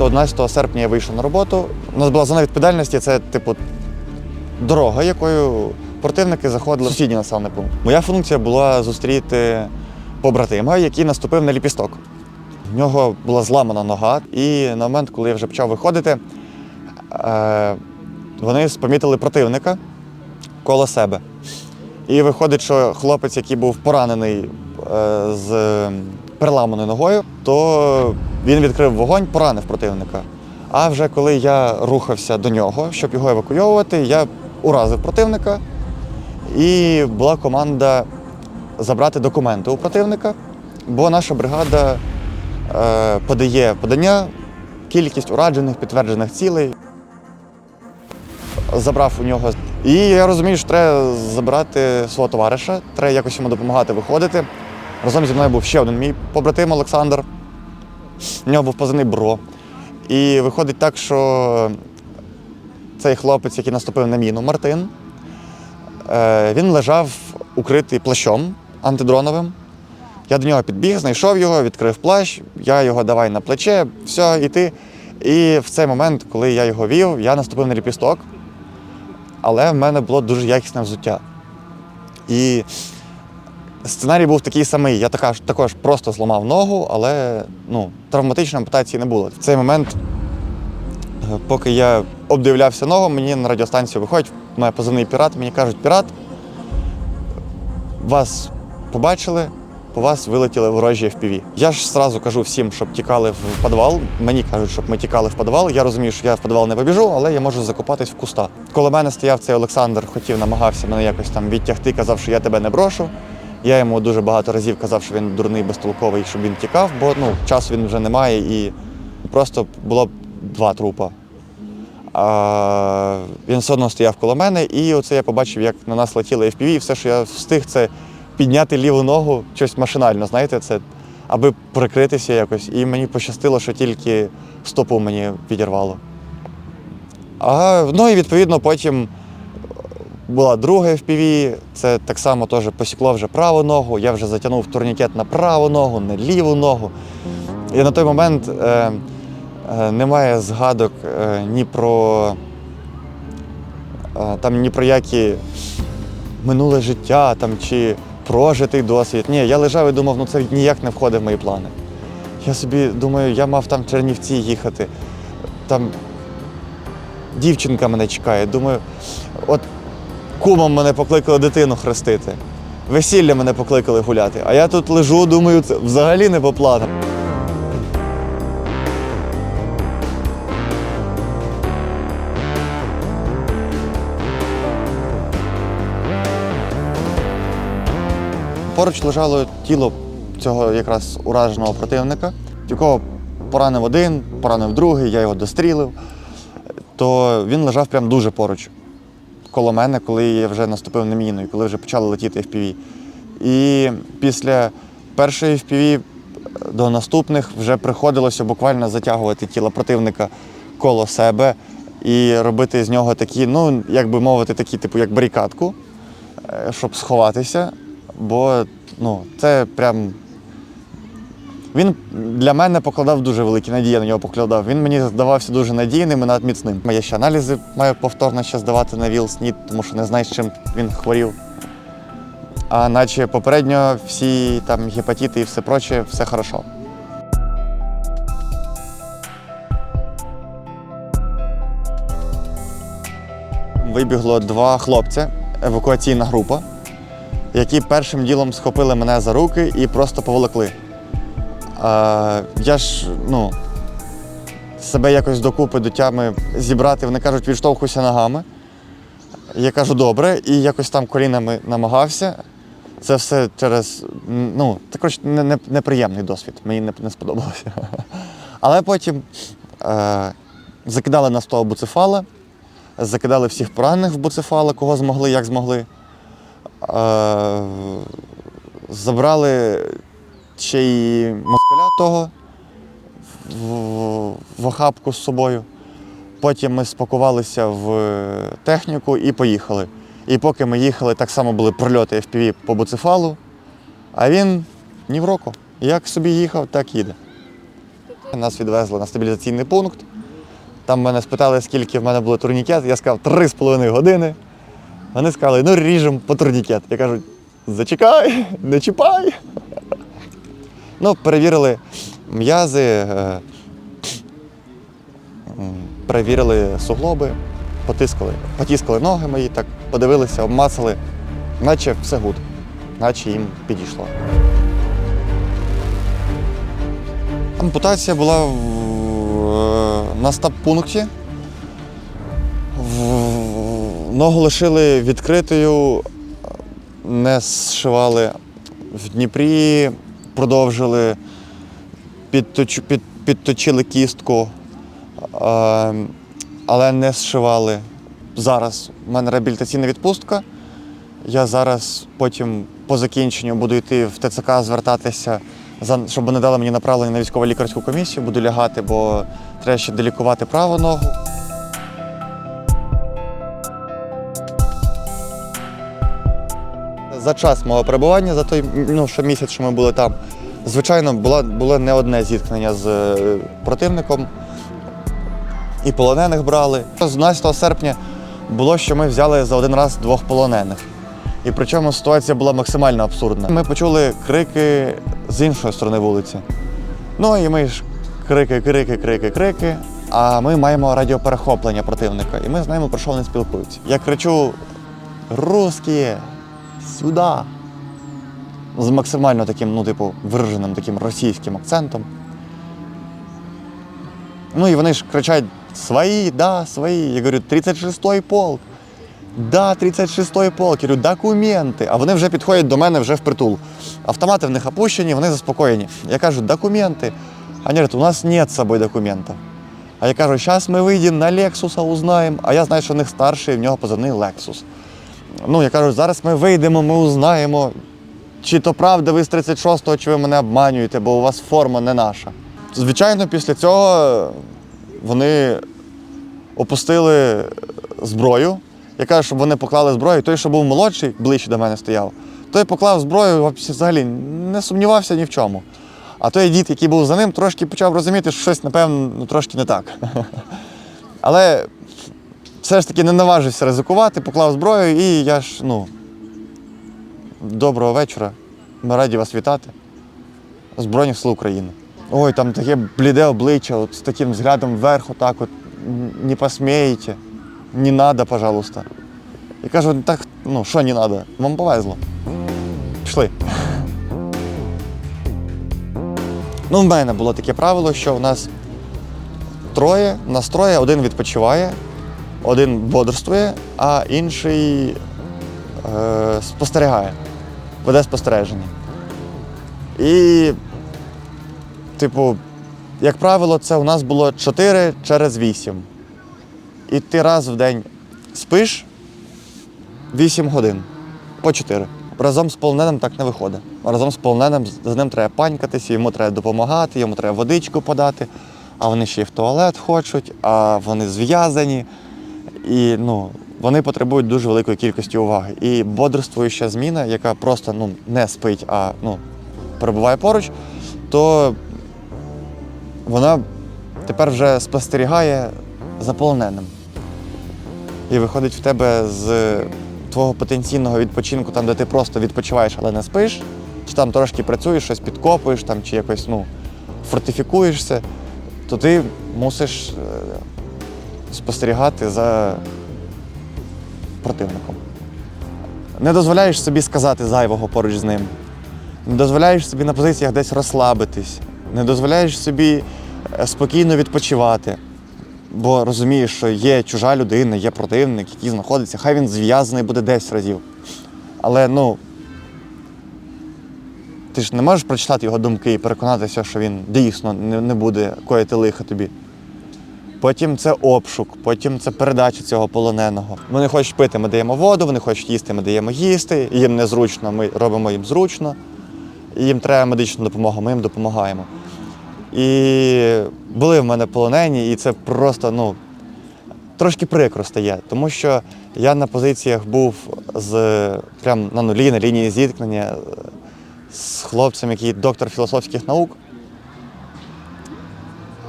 то 11 серпня я вийшов на роботу. У нас була зона відповідальності, це типу дорога, якою противники заходили в сусідній населений пункт. Моя функція була зустріти побратима, який наступив на ліпісток. В нього була зламана нога, і на момент, коли я вже почав виходити, е, вони спомітили противника коло себе. І виходить, що хлопець, який був поранений е, з переламаною ногою, то він відкрив вогонь, поранив противника. А вже коли я рухався до нього, щоб його евакуйовувати, я уразив противника. І була команда забрати документи у противника, бо наша бригада е, подає подання, кількість ураджених, підтверджених цілей. Забрав у нього. І я розумію, що треба забрати свого товариша, треба якось йому допомагати виходити. Разом зі мною був ще один мій побратим Олександр. У нього був позивний бро. І виходить так, що цей хлопець, який наступив на міну, Мартин, е, він лежав укритий плащом антидроновим. Я до нього підбіг, знайшов його, відкрив плащ, я його давай на плече, все, іти. І в цей момент, коли я його вів, я наступив на ліпісток, але в мене було дуже якісне взуття. І сценарій був такий самий. Я така, ж- також просто зламав ногу, але ну, травматичної ампутації не було. В цей момент, е, поки я обдивлявся ногу, мені на радіостанцію виходить, моя позивний пірат, мені кажуть, пірат, вас побачили, по вас вилетіли ворожі FPV. Я ж зразу кажу всім, щоб тікали в підвал. Мені кажуть, щоб ми тікали в підвал. Я розумію, що я в підвал не побіжу, але я можу закопатись в куста. Коли мене стояв цей Олександр, хотів, намагався мене якось там відтягти, казав, що я тебе не брошу. Я йому дуже багато разів казав, що він дурний, безтолковий, щоб він тікав, бо ну, часу він вже немає і просто було б два трупа. А, він все одно стояв коло мене, і оце я побачив, як на нас летіли FPV, і все, що я встиг, це підняти ліву ногу, щось машинально, знаєте, це, аби прикритися якось. І мені пощастило, що тільки стопу мені підірвало. А, ну і відповідно потім була друга FPV, це так само теж посікло вже праву ногу. Я вже затягнув турнікет на праву ногу, на ліву ногу. І на той момент е, е, немає згадок е, ні про е, там ні про які минуле життя там, чи прожитий досвід. Ні, я лежав і думав, ну це ніяк не входить в мої плани. Я собі думаю, я мав там в Чернівці їхати. Там дівчинка мене чекає. Думаю, от кумом мене покликали дитину хрестити. Весілля мене покликали гуляти. А я тут лежу, думаю, це взагалі не по планам. Поруч лежало тіло цього якраз ураженого противника, якого поранив один, поранив другий, я його дострілив. То він лежав прям дуже поруч коло мене, коли я вже наступив на міну і коли вже почали летіти FPV. І після першої FPV до наступних вже приходилося буквально затягувати тіло противника коло себе і робити з нього такі, ну, як би мовити, такі, типу, як барикадку, е, щоб сховатися. Бо ну, це прям. Він для мене покладав дуже великі надії, на нього покладав. Він мені здавався дуже надійним і надміцним. Я ще аналізи маю повторно ще здавати на ВІЛ-СНІД, тому що не знаю, з чим він хворів. А наче попередньо всі там гепатити і все проче, все хорошо. Вибігло два хлопця, евакуаційна група, які першим ділом схопили мене за руки і просто поволокли. А, я ж, ну, себе якось докупи до тями зібрати, вони кажуть, відштовхуйся ногами. Я кажу, добре, і якось там колінами намагався. Це все через ну, коротше, не, не, неприємний досвід, мені не, не сподобалося. Але потім е, закидали на стол буцефала, закидали всіх поранених в буцефала, кого змогли, як змогли. Е, забрали ще й москаля того в, охапку з собою. Потім ми спакувалися в техніку і поїхали. І поки ми їхали, так само були прольоти FPV по буцефалу, а він ні в року. Як собі їхав, так їде. Нас відвезли на стабілізаційний пункт. Там мене спитали, скільки в мене було турнікет. Я сказав, три з половиною години. Вони сказали, ну ріжемо по турнікет. Я кажу, зачекай, не чіпай. Ну, перевірили м'язи, е, перевірили суглоби, потискали, потіскали ноги мої, так подивилися, обмацали, наче все гуд, наче їм підійшло. Ампутація була е, на стаб-пункті. Ногу лишили відкритою, не зшивали. В Дніпрі продовжили, підточ, під, підточили кістку, але не зшивали. Зараз в мене реабілітаційна відпустка. Я зараз потім по закінченню буду йти в ТЦК звертатися, щоб вони дали мені направлення на військово-лікарську комісію, буду лягати, бо треба ще делікувати праву ногу. За час мого перебування, за той ну, що місяць, що ми були там, звичайно, була, було не одне зіткнення з е, противником. І полонених брали. З 12 серпня було, що ми взяли за один раз двох полонених. І причому ситуація була максимально абсурдна. Ми почули крики з іншої сторони вулиці. Ну і ми ж крики, крики, крики, крики. А ми маємо радіоперехоплення противника, і ми знаємо, про що вони спілкуються. Я кричу: русські, сюди! З максимально таким, ну, типу, вираженим таким російським акцентом. Ну і вони ж кричать: свої, да, свої. Я говорю, 36-й полк. Да, 36-й полк. Я говорю, документи. А вони вже підходять до мене вже впритул. Автомати в них опущені, вони заспокоєні. Я кажу, документи. Вони говорять, у нас нет з собою документів. А я кажу, зараз ми вийдемо на Лексуса, узнаємо. А я знаю, що в них старший, в нього позивний Лексус. Ну, я кажу, зараз ми вийдемо, ми узнаємо, чи то правда ви з 36-го, чи ви мене обманюєте, бо у вас форма не наша. Звичайно, після цього вони опустили зброю. Я кажу, щоб вони поклали зброю. Той, що був молодший, ближче до мене стояв, той поклав зброю, взагалі не сумнівався ні в чому. А той дід, який був за ним, трошки почав розуміти, що щось, напевно, трошки не так. Але все ж таки не наважився ризикувати, поклав зброю, і я ж, ну, доброго вечора. Ми раді вас вітати. Збройних сил України. Ой, там таке бліде обличчя, от з таким взглядом вверх, отак от, не посмієте, не надо, пожалуйста. Я кажу, так, ну, що не надо, вам повезло. Пішли. Ну, в мене було таке правило, що в нас троє, нас троє, один відпочиває, один бодрствує, а інший е, спостерігає, веде спостереження. І, типу, як правило, це у нас було 4 через 8. І ти раз в день спиш 8 годин по 4. Разом з полоненим так не виходить. Разом з полоненим з ним треба панькатися, йому треба допомагати, йому треба водичку подати, а вони ще й в туалет хочуть, а вони зв'язані. І ну, вони потребують дуже великої кількості уваги. І бодрствуюча зміна, яка просто ну, не спить, а ну, перебуває поруч, то вона тепер вже спостерігає за полоненим. І виходить в тебе з твого потенційного відпочинку, там, де ти просто відпочиваєш, але не спиш, чи там трошки працюєш, щось підкопуєш, там, чи якось ну, фортифікуєшся, то ти мусиш е, спостерігати за противником. Не дозволяєш собі сказати зайвого поруч з ним. Не дозволяєш собі на позиціях десь розслабитись, не дозволяєш собі е, спокійно відпочивати. Бо розумієш, що є чужа людина, є противник, який знаходиться, хай він зв'язаний буде 10 разів. Але ну. Ти ж не можеш прочитати його думки і переконатися, що він дійсно не, буде коїти лиха тобі. Потім це обшук, потім це передача цього полоненого. Вони хочуть пити, ми даємо воду, вони хочуть їсти, ми даємо їсти. Їм незручно, ми робимо їм зручно. Їм треба медична допомога, ми їм допомагаємо. І були в мене полонені, і це просто ну, трошки прикро стає, тому що я на позиціях був з прям на нулі, на лінії зіткнення з хлопцем, який доктор філософських наук.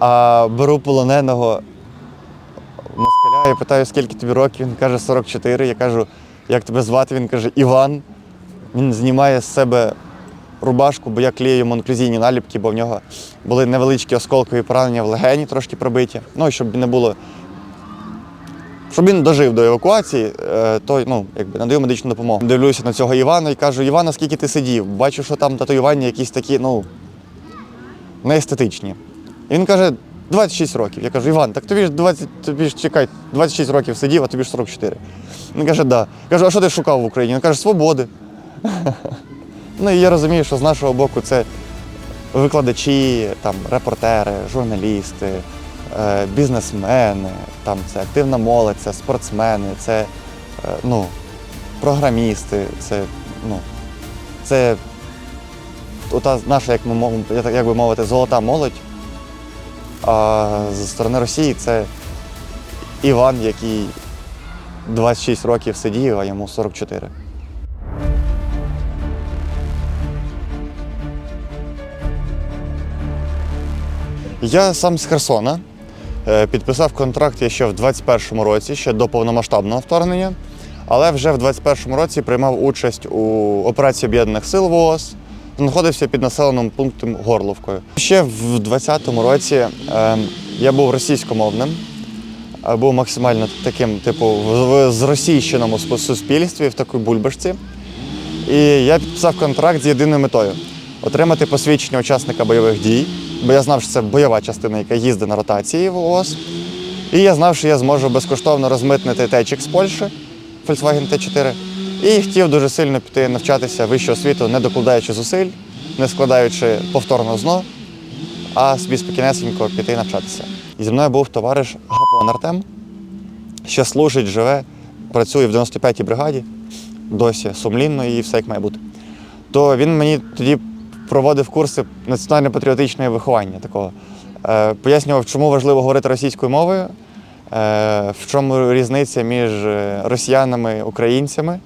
А беру полоненого москаля і питаю, скільки тобі років. Він каже 44. Я кажу, як тебе звати? Він каже, Іван. Він знімає з себе рубашку, бо я клею йому інклюзійні наліпки, бо в нього були невеличкі осколкові поранення в легені, трошки пробиті. Ну, і щоб не було. Щоб він дожив до евакуації, е, то ну, якби надаю медичну допомогу. Дивлюся на цього Івана і кажу, Івана, скільки ти сидів? Бачу, що там татуювання якісь такі, ну, неестетичні. І він каже, 26 років. Я кажу, Іван, так тобі ж 20, тобі ж чекай, 26 років сидів, а тобі ж 44. Він каже, да. Кажу, а що ти шукав в Україні? Він каже, свободи. Ну і я розумію, що з нашого боку це викладачі, там, репортери, журналісти, е, бізнесмени, там, це активна молодь, це спортсмени, це е, ну, програмісти, це, ну, це ота наша, як, ми як би мовити, золота молодь. А зі сторони Росії це Іван, який 26 років сидів, а йому 44. Я сам з Херсона. Е, Підписав контракт ще в 21-му році, ще до повномасштабного вторгнення. Але вже в 21-му році приймав участь у операції Об'єднаних сил ВООЗ, знаходився під населеним пунктом Горловкою. Ще в 20-му році е, я був російськомовним, е, був максимально таким, типу, в зросійщеному суспільстві, в такій бульбашці. І я підписав контракт з єдиною метою отримати посвідчення учасника бойових дій, бо я знав, що це бойова частина, яка їздить на ротації в ООС. І я знав, що я зможу безкоштовно розмитнити течик з Польщі, Volkswagen T4. І хотів дуже сильно піти навчатися вищу освіту, не докладаючи зусиль, не складаючи повторно ЗНО, а собі спокійнесенько піти навчатися. І зі мною був товариш Гапон Артем, ще служить, живе, працює в 95-й бригаді, досі сумлінно і все як має бути. То він мені тоді проводив курси національно-патріотичного виховання такого. Е, пояснював, чому важливо говорити російською мовою, е, в чому різниця між е, росіянами і українцями,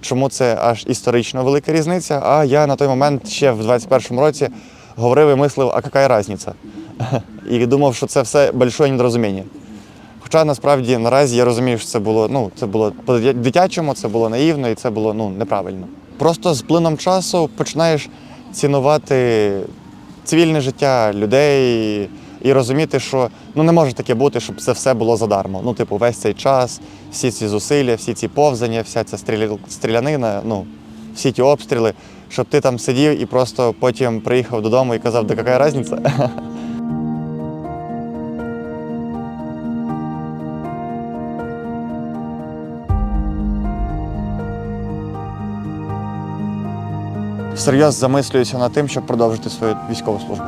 чому це аж історично велика різниця. А я на той момент ще в 21-му році говорив і мислив, а яка різниця? І думав, що це все большое недорозуміння. Хоча насправді наразі я розумію, що це було ну це було по-дитячому, це було наївно і це було ну неправильно. Просто з плином часу починаєш цінувати цивільне життя людей і розуміти, що ну не може таке бути, щоб це все було задармо. Ну, типу, весь цей час, всі ці зусилля, всі ці повзання, вся ця стріля- стрілянина, ну всі ті обстріли, щоб ти там сидів і просто потім приїхав додому і казав, да яка різниця? Всерйоз замислююся над тим, щоб продовжити свою військову службу.